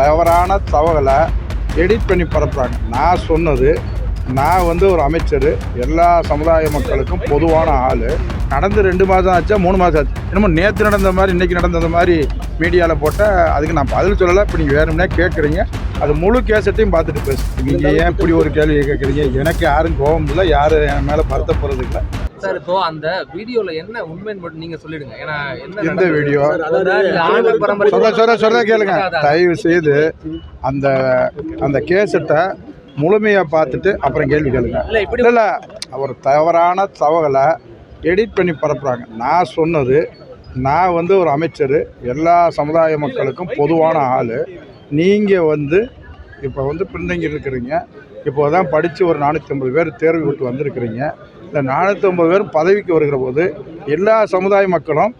தவறான தகவலை எடிட் பண்ணி பரப்புறாங்க. நான் சொன்னது நான் வந்து ஒரு அமைச்சர் எல்லா சமுதாய மக்களுக்கும் பொதுவான ஆள். நடந்து ரெண்டு மாதம் ஆச்சா மூணு மாதம் ஆச்சு. என்னமோ நேற்று நடந்த மாதிரி இன்றைக்கி நடந்தது மாதிரி மீடியாவில் போட்டால் அதுக்கு நான் பதில் சொல்லலை. இப்போ நீங்கள் வேணும்னே கேட்குறீங்க அது முழு கேசட்டையும் பார்த்துட்டு பேசு. நீங்கள் ஏன் இப்படி ஒரு கேள்வி கேட்குறீங்க எனக்கு யாரும் கோபம் இல்லை யாரும் என் மேலே வருத்தப்படுறது இல்லை. சார் இப்போ அந்த வீடியோல என்ன உண்மைன்னு மட்டும் நீங்க சொல்லிடுங்க. ஏன்னா என்ன எந்த வீடியோ? சொல்ல சொல்ல சொல்ல கேளுங்க. தயவு செய்து அந்த அந்த கேசட்டை முழுமையாக பார்த்துட்டு அப்புறம் கேள்வி கேளுங்க. இல்ல இப்படி இல்லை இல்லை ஒரு தவறான தகவலை எடிட் பண்ணி பரப்புகிறாங்க நான் சொன்னது நான் வந்து ஒரு அமைச்சர் எல்லா சமுதாய மக்களுக்கும் பொதுவான ஆள். நீங்கள் வந்து இப்போ வந்து பின்தங்கி இருக்கிறீங்க இப்போ தான் படித்து ஒரு நானூற்றி ஐம்பது பேர் தேர்வு விட்டு வந்திருக்கிறீங்க. இந்த நானூற்றி பேர் பதவிக்கு வருகிற போது எல்லா சமுதாய மக்களும்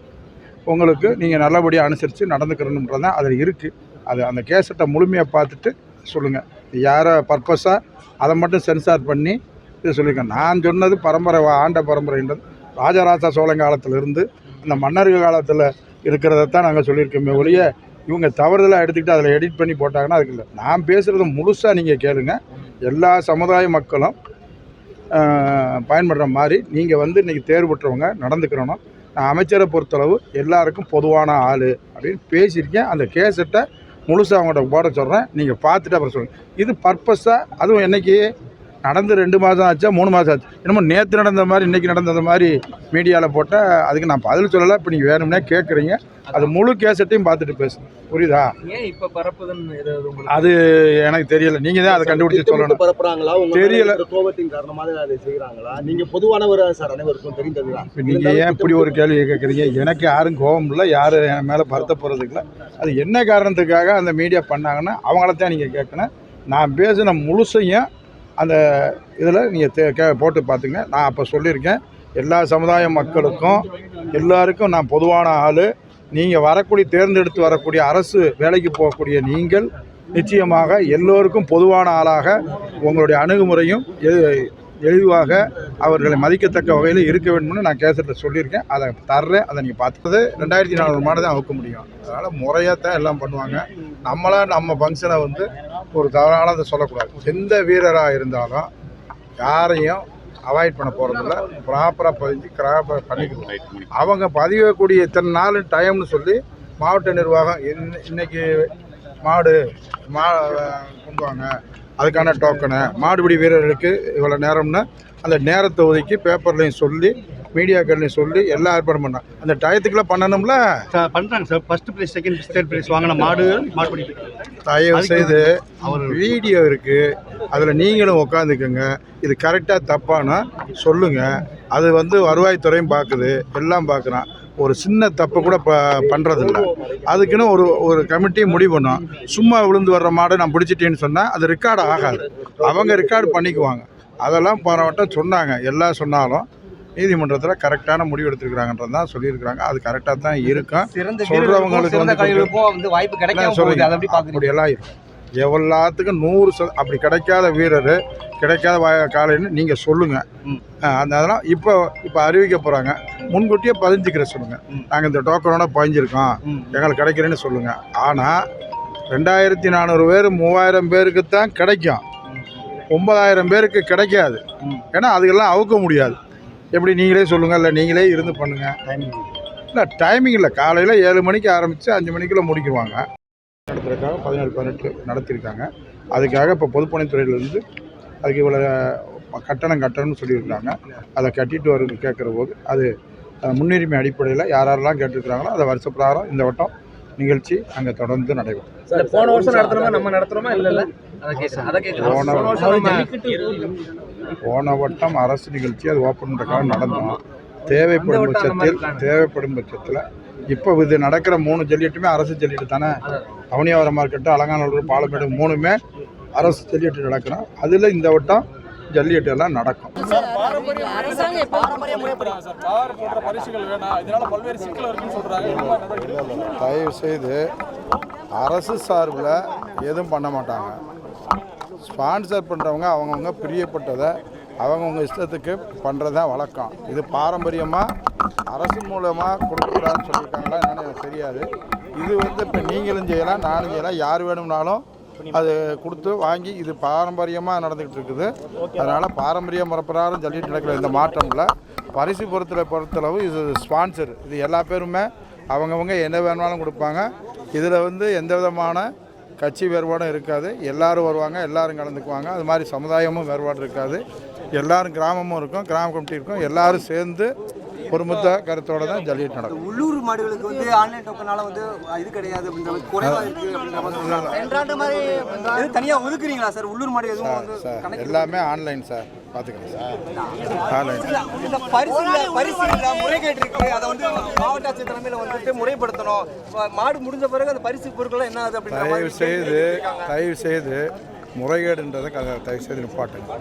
உங்களுக்கு நீங்கள் நல்லபடியாக அனுசரித்து நடந்துக்கிறணுன்றது தான் அதில் இருக்குது அது அந்த கேசட்டை முழுமையாக பார்த்துட்டு சொல்லுங்கள் யாரோ பர்பஸாக அதை மட்டும் சென்சார் பண்ணி இது சொல்லியிருக்கேன் நான் சொன்னது பரம்பரை வா- ஆண்ட பரம்பரைன்றது ராஜராஜ சோழன் காலத்திலிருந்து இந்த மன்னர்கள் காலத்தில் இருக்கிறதைத்தான் நாங்கள் சொல்லியிருக்கோமே ஒழிய இவங்க தவறுதலாக எடுத்துக்கிட்டு அதில் எடிட் பண்ணி போட்டாங்கன்னா அதுக்கு இல்லை. நான் பேசுகிறது முழுசாக நீங்கள் கேளுங்கள் எல்லா சமுதாய மக்களும் பயன்படுற மாதிரி நீங்கள் வந்து இன்றைக்கி தேர்வு பெற்றவங்க நடந்துக்கிறணும். நான் அமைச்சரை பொறுத்தளவு எல்லாருக்கும் பொதுவான ஆள் அப்படின்னு பேசியிருக்கேன். அந்த கேசட்டை முழுசாக அவங்கள்ட்ட போட சொல்கிறேன் நீங்கள் பார்த்துட்டு அப்புறம் சொல்லுங்கள் இது பர்பஸாக அதுவும் என்னைக்கு நடந்து ரெண்டு மாதம் ஆச்சா மூணு மாதம் ஆச்சு. என்னமோ நேற்று நடந்த மாதிரி இன்றைக்கி நடந்தது மாதிரி மீடியாவில் போட்டால் அதுக்கு நான் பதில் சொல்லலை. இப்போ நீங்கள் வேணும்னே கேட்குறீங்க அது முழு கேசட்டையும் பார்த்துட்டு பேசுங்க புரியுதா? ஏன் இப்ப பரப்புதுன்னு அது எனக்கு தெரியல. நீங்கள் தான் அதை கண்டுபிடிச்சி சொல்லணும். பரப்புறாங்களா? தெரியல. கோபத்தின் காரணமாக அதை செய்யறாங்களா நீங்க பொதுவானவர் சார் அனைவருக்கும் தெரிந்ததுதான். இப்போ நீங்கள் ஏன் இப்படி ஒரு கேள்வி கேட்குறீங்க எனக்கு யாரும் கோபம் இல்லை. யாரும் என் மேலே வருத்தப்படுறதுக்கு இல்லை. அது என்ன காரணத்துக்காக அந்த மீடியா பண்ணாங்கன்னா அவங்கள தான் நீங்கள் கேட்கணும். நான் பேசின முழுசையும் அந்த இதில் நீங்கள் தே கே போட்டு பார்த்துங்க. நான் அப்போ சொல்லியிருக்கேன். எல்லா சமுதாய மக்களுக்கும் எல்லாருக்கும் நான் பொதுவான ஆள். நீங்கள் வரக்கூடிய தேர்ந்தெடுத்து வரக்கூடிய அரசு வேலைக்கு போகக்கூடிய நீங்கள் நிச்சயமாக எல்லோருக்கும் பொதுவான ஆளாக உங்களுடைய அணுகுமுறையும் எளிவாக அவர்களை மதிக்கத்தக்க வகையில் இருக்க வேண்டும்னு நான் கேசட்டில் சொல்லியிருக்கேன். அதை தர்றேன். அதை நீங்கள் பார்த்தது ரெண்டாயிரத்தி நானூறு மாடு தான் அவுக்க முடியும். அதனால் முறையாக தான் எல்லாம் பண்ணுவாங்க. நம்மளாக நம்ம ஃபங்க்ஷனை வந்து ஒரு தவறானதை சொல்லக்கூடாது. எந்த வீரராக இருந்தாலும் யாரையும் அவாய்ட் பண்ண போகிறதில்ல ப்ராப்பராக பதிஞ்சு ப்ராப்பராக பண்ணிக்கணும். அவங்க பதிவக்கூடிய இத்தனை நாள் டைம்னு சொல்லி மாவட்ட நிர்வாகம் இன் இன்னைக்கு மாடு மா கொண்டுவாங்க அதுக்கான டோக்கனை மாடுபிடி வீரர்களுக்கு இவ்வளோ நேரம்னு அந்த நேரத்தை ஒதுக்கி பேப்பர்லையும் சொல்லி மீடியாக்கள்லையும் சொல்லி எல்லாம் ஏற்பாடு பண்ணாங்க அந்த டயத்துக்குள்ளே பண்ணணும்ல? சார் பண்றாங்க sir. First prize second third prize வாங்கின மாடு மாடுபடி தயவு செய்து அவர் வீடியோ இருக்குது அதில் நீங்களும் உட்காந்துக்கோங்க இது கரெக்டாக தப்பானா சொல்லுங்கள் அது வந்து வருவாய்த்துறையும் பார்க்குது எல்லாம் பார்க்குறான் ஒரு சின்ன தப்பு கூட ப பண்ணுறதில்ல அதுக்குன்னு ஒரு ஒரு கமிட்டி முடிவு பண்ணும். சும்மா விழுந்து வர்ற மாடை நான் பிடிச்சிட்டேன்னு சொன்னால் அது ரெக்கார்டு ஆகாது. அவங்க ரெக்கார்டு பண்ணிக்குவாங்க. அதெல்லாம் போன வட்டம் சொன்னாங்க. எல்லாம் சொன்னாலும் நீதிமன்றத்தில் கரெக்டான முடிவு எடுத்துருக்குறாங்கன்றது தான் சொல்லியிருக்கிறாங்க. அது கரெக்டாக தான் இருக்கும். சிறந்த வந்து வாய்ப்பு கிடைக்காம அப்படியெல்லாம் இருக்கும் எல்லாத்துக்கும் நூறு சத அப்படி கிடைக்காத வீரர் கிடைக்காத வா- காலைன்னு நீங்கள் சொல்லுங்கள். அந்த அதெல்லாம் இப்போ இப்போ அறிவிக்க போகிறாங்க முன்கூட்டியே பதிஞ்சுக்கிற சொல்லுங்கள். நாங்கள் இந்த டோக்கனோட பதிஞ்சிருக்கோம். எங்களுக்கு கிடைக்கிறேன்னு சொல்லுங்கள் ஆனால் ரெண்டாயிரத்தி நானூறு பேர் மூவாயிரம் பேருக்கு தான் கிடைக்கும் ஒன்பதாயிரம் பேருக்கு கிடைக்காது. ஏன்னா அதுக்கெல்லாம் அவுக்க முடியாது. எப்படி நீங்களே சொல்லுங்கள் இல்லை நீங்களே இருந்து பண்ணுங்கள் இல்லை டைமிங் இல்லை. காலையில் ஏழு மணிக்கு ஆரம்பித்து அஞ்சு மணிக்குள்ளே முடிக்குவாங்க நடத்துறதுக்காக பதினேழு பதினெட்டு நடத்தியிருக்காங்க அதுக்காக இப்போ பொதுப்பணித்துறையிலேருந்து அதுக்கு இவ்வளோ கட்டணம் கட்டணும்னு சொல்லியிருக்காங்க. அதை கட்டிட்டு வரும் கேட்குற போது அது முன்னுரிமை அடிப்படையில் யார் யாரெல்லாம் கேட்டிருக்கிறாங்களோ அதை வருஷ பிரகாரம் இந்த வட்டம் நிகழ்ச்சி அங்கே தொடர்ந்து நடைபெறும். போன வருஷம் நடத்துறோமா நம்ம நடத்துறோமா இல்ல இல்ல. போன வருஷம் போன வட்டம் அரசு நிகழ்ச்சி அது ஓப்பன் பண்ணுறதுக்காக நடந்தோம் தேவைப்படும் பட்சத்தில். தேவைப்படும் பட்சத்தில் இப்போ இது நடக்கிற மூணு ஜல்லிக்கட்டுமே அரசு ஜல்லிக்கட்டு தானே? அவனியாவரம் மார்க்கெட்டு அலங்காநல்லூர் பாலமேடு மூணுமே அரசு ஜல்லிக்கட்டு நடக்கணும் அதில் இந்த வட்டம் ஜல்லிக்கட்டு எல்லாம் நடக்கும். தயவு செய்து அரசு சார்பில் எதுவும் பண்ண மாட்டாங்க. ஸ்பான்சர் பண்ணுறவங்க அவங்கவுங்க பிரியப்பட்டதை அவங்கவுங்க இஷ்டத்துக்கு பண்ணுறது தான் வழக்கம். இது பாரம்பரியமாக அரசு மூலமாக கொடுக்கக்கூடாதுன்னு சொல்லியிருக்காங்களா என்னென்னு எனக்கு தெரியாது. இது வந்து இப்போ நீங்களும் செய்யலாம் நானும் செய்யலாம். யார் வேணும்னாலும் அது கொடுத்து வாங்கி இது பாரம்பரியமாக நடந்துக்கிட்டு இருக்குது. அதனால் பாரம்பரிய முறைப்பிரகாரம் ஜல்லிக்கட்டு நடக்கிற இந்த மாற்றமில் பரிசு பொறுத்தல பொறுத்தளவு இது ஸ்பான்சர். இது எல்லா பேருமே அவங்கவுங்க என்ன வேணுமாலும் கொடுப்பாங்க. இதில் வந்து எந்த விதமான கட்சி வேறுபாடும் இருக்காது. எல்லோரும் வருவாங்க எல்லோரும் கலந்துக்குவாங்க. அது மாதிரி சமுதாயமும் வேறுபாடு இருக்காது. எல்லோரும் கிராமமும் இருக்கும் கிராம கமிட்டி இருக்கும். எல்லாரும் சேர்ந்து ஒருமித்த கருத்தோட தான் ஜல்லிக்கட்டு நடக்கும். உள்ளூர் மாடுகளுக்கு வந்து ஆன்லைன் டோக்கனால வந்து இது கிடையாது. அப்படின்ற மாதிரி குறைவா இருக்கு அப்படின்ற மாதிரி சொல்றாங்க. ரெண்டாண்டு மாதிரி எதுவும் தனியா ஒதுக்குறீங்களா சார்? உள்ளூர் மாடு எதுவும் வந்து எல்லாமே ஆன்லைன் சார். பார்த்துக்கலாம் சார். ஆன்லைன் இந்த பரிசு இல்ல பரிசு இல்ல முறைகேடு இருக்கு அதை வந்து மாவட்ட ஆட்சியர் தலைமையில வந்துட்டு முறைப்படுத்தணும். மாடு முடிஞ்ச பிறகு அந்த பரிசு பொருட்கள் என்ன ஆகுது அப்படின்ற தயவு மாதிரி செய்து தயவு செய்து முறைகேடுன்றதை கதை தயவு செய்து நிப்பாட்டுங்க.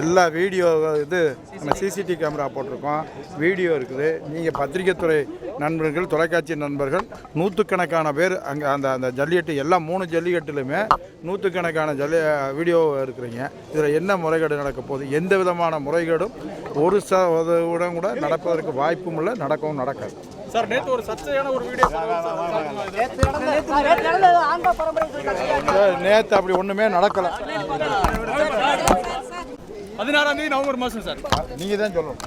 எல்லா வீடியோ இது நம்ம சிசிடிவி கேமரா போட்டிருக்கோம். வீடியோ இருக்குது. நீங்கள் பத்திரிகைத்துறை நண்பர்கள் தொலைக்காட்சி நண்பர்கள் நூற்றுக்கணக்கான பேர் அங்கே அந்த அந்த ஜல்லிக்கட்டு எல்லா மூணு ஜல்லிக்கட்டுலையுமே நூற்றுக்கணக்கான ஜல்லி வீடியோ இருக்கிறீங்க. இதில் என்ன முறைகேடு நடக்க போகுது? எந்த விதமான முறைகேடும் ஒரு சதவீதம் கூட நடப்பதற்கு வாய்ப்பும் இல்லை நடக்கவும் நடக்காது. நேற்று நடந்தது ஆண்ட பரம்பரை நேற்று அப்படி ஒன்றுமே நடக்கலை. பதினாறாம் தேதி நவம்பர் மாதம் சார். நீங்கள் தான் சொல்லணும்.